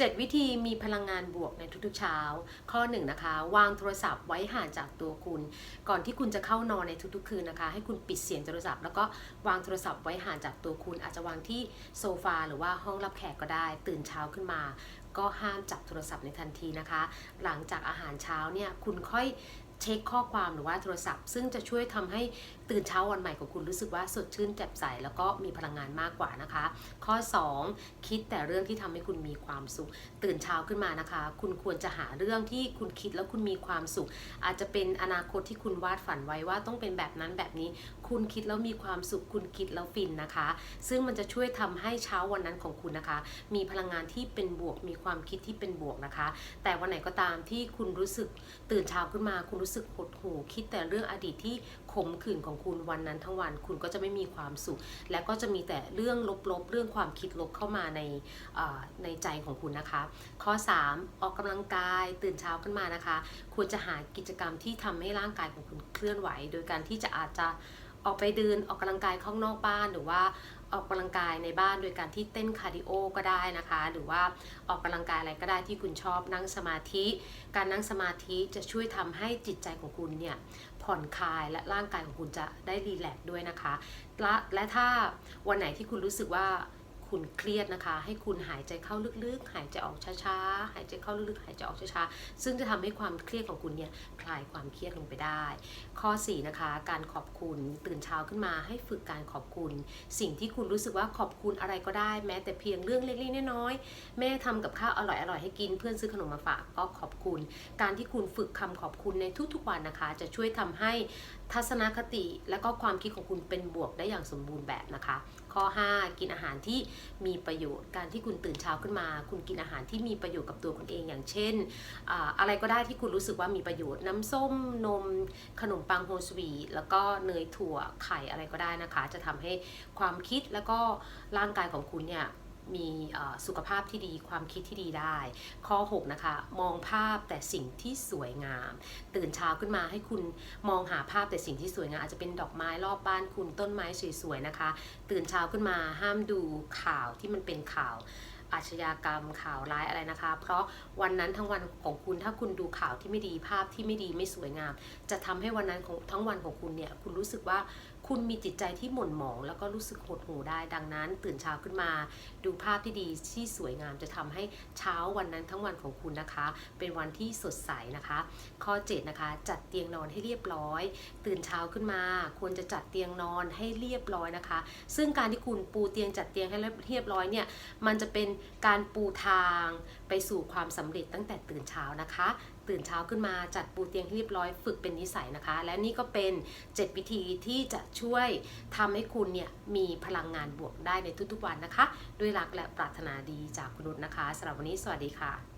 7 วิธีมีพลังงานบวกในทุกๆเช้า ข้อ1นงนะคะ วางโทรศัพท์ไว้ห่างจากตัวคุณ ก่อนที่คุณจะเข้านอนในทุกๆคืนนะคะ ให้คุณปิดเสียงโทรศัพท์ แล้วก็วางโทรศัพท์ไว้ห่างจากตัวคุณ อาจจะวางที่โซฟาหรือว่าห้องรับแขกก็ได้ ตื่นเช้าขึ้นมา ก็ห้ามจับโทรศัพท์ในทันทีนะคะ หลังจากอาหารเช้าเนี่ยคุณค่อยเช็คข้อความหรือว่าโทรศัพท์ ซึ่งจะช่วยทำให้ ตื่นเช้าวันใหม่ของคุณรู้สึกว่าสดชื่นแจ่มใสแล้วก็มีพลังงานมากกว่านะคะ ข้อ 2 คิดแต่เรื่องที่ทำให้คุณมีความสุข ตื่นเช้าขึ้นมานะคะ คุณควรจะหาเรื่องที่คุณคิดแล้วคุณมีความสุข อาจจะเป็นอนาคตที่คุณวาดฝันไว้ว่าต้องเป็นแบบนั้นแบบนี้ คุณคิดแล้วมีความสุข คุณคิดแล้วฟินนะคะ ซึ่งมันจะช่วยทำให้เช้าวันนั้นของคุณนะคะ มีพลังงานที่เป็นบวก มีความคิดที่เป็นบวกนะคะ แต่วันไหนก็ตามที่คุณรู้สึกตื่นเช้าขึ้นมา คุณรู้สึกหดหู่คิดแต่เรื่องอดีตที่ขมขื่นของคุณวันนั้นทั้งวันคุณก็จะไม่มีความสุข และก็จะมีแต่เรื่องลบๆ เรื่องความคิดลบเข้ามาในในใจของคุณนะคะ ข้อ 3 ออกกำลังกายตื่นเช้าขึ้นมานะคะ ควรจะหากิจกรรมที่ทำให้ร่างกายของคุณเคลื่อนไหว โดยการที่จะอาจจะออกไปเดินออกกำลังกายข้างนอกบ้านหรือว่า ออกกำลังกายในบ้านโดยการที่เต้นคาร์ดิโอก็ได้นะคะ หรือว่าออกกำลังกายอะไรก็ได้ที่คุณชอบนั่งสมาธิ การนั่งสมาธิจะช่วยทำให้จิตใจของคุณเนี่ยผ่อนคลายและร่างกายของคุณจะได้รีแลกด้วยนะคะและและถ้าวันไหนที่คุณรู้สึกว่า คุณเครียดนะคะ ให้คุณหายใจเข้าลึกๆ หายใจออกช้าๆ หายใจเข้าลึกๆ หายใจออกช้าๆ ซึ่งจะทำให้ความเครียดของคุณเนี่ยคลายความเครียดลงไปได้ ข้อ 4 นะคะ การขอบคุณตื่นเช้าขึ้นมา ให้ฝึกการขอบคุณ สิ่งที่คุณรู้สึกว่าขอบคุณอะไรก็ได้ แม้แต่เพียงเรื่องเล็กๆน้อยๆแม่ทำกับข้าวอร่อยๆให้กินเพื่อนซื้อขนมมาฝากก็ขอบคุณ การที่คุณฝึกคำขอบคุณในทุกๆวันนะคะ จะช่วยทำให้ทัศนคติและก็ความคิดของคุณเป็นบวกได้อย่างสมบูรณ์แบบนะคะ ข้อ 5 กินอาหารที่มีประโยชน์ การที่คุณตื่นเช้าขึ้นมา คุณกินอาหารที่มีประโยชน์กับตัวคุณเองอย่างเช่น อะไรก็ได้ที่คุณรู้สึกว่ามีประโยชน์ น้ำส้มนม ขนมปังโฮลสวีทแล้วก็เนยถั่วไข่อะไรก็ได้นะคะ จะทำให้ความคิดแล้วก็ร่างกายของคุณเนี่ย มีสุขภาพที่ดีความคิดที่ดีได้ ข้อ 6 นะคะ มองภาพแต่สิ่งที่สวยงาม ตื่นเช้าขึ้นมาให้คุณมองหาภาพแต่สิ่งที่สวยงาม อาจจะเป็นดอกไม้รอบบ้านคุณต้นไม้สวยๆนะคะ ตื่นเช้าขึ้นมาห้ามดูข่าวที่มันเป็นข่าวอาชญากรรมข่าวร้ายอะไรนะคะ เพราะวันนั้นทั้งวันของคุณถ้าคุณดูข่าวที่ไม่ดีภาพที่ไม่ดีไม่สวยงาม จะทำให้วันนั้นของทั้งวันของคุณเนี่ยคุณรู้สึกว่า คุณมีจิตใจที่หม่นหมอง แล้วก็รู้สึกหดหู่ได้ ดังนั้น ตื่นเช้าขึ้นมา ดูภาพที่ดีที่สวยงามจะทำให้เช้าวันนั้นทั้งวันของคุณนะคะ เป็นวันที่สดใสนะคะ ข้อ7นะคะ จัดเตียงนอนให้เรียบร้อย ตื่นเช้าขึ้นมา ควรจะจัดเตียงนอนให้เรียบร้อยนะคะ ซึ่งการที่คุณปูเตียงจัดเตียงให้เรียบร้อยเนี่ยมันจะเป็นการปูทางไปสู่ความสำเร็จตั้งแต่ตื่นเช้านะคะตื่นเช้าขึ้นมาจัดปูเตียงให้เรียบร้อยฝึกเป็นนิสัยนะคะ และนี่ก็เป็น 7 วิธีที่จะช่วยทำให้คุณเนี่ยมีพลังงานบวกได้ในทุกๆวันนะคะ ด้วยรักและปรารถนาดีจากคุณนุชนะคะสำหรับวันนี้สวัสดีค่ะ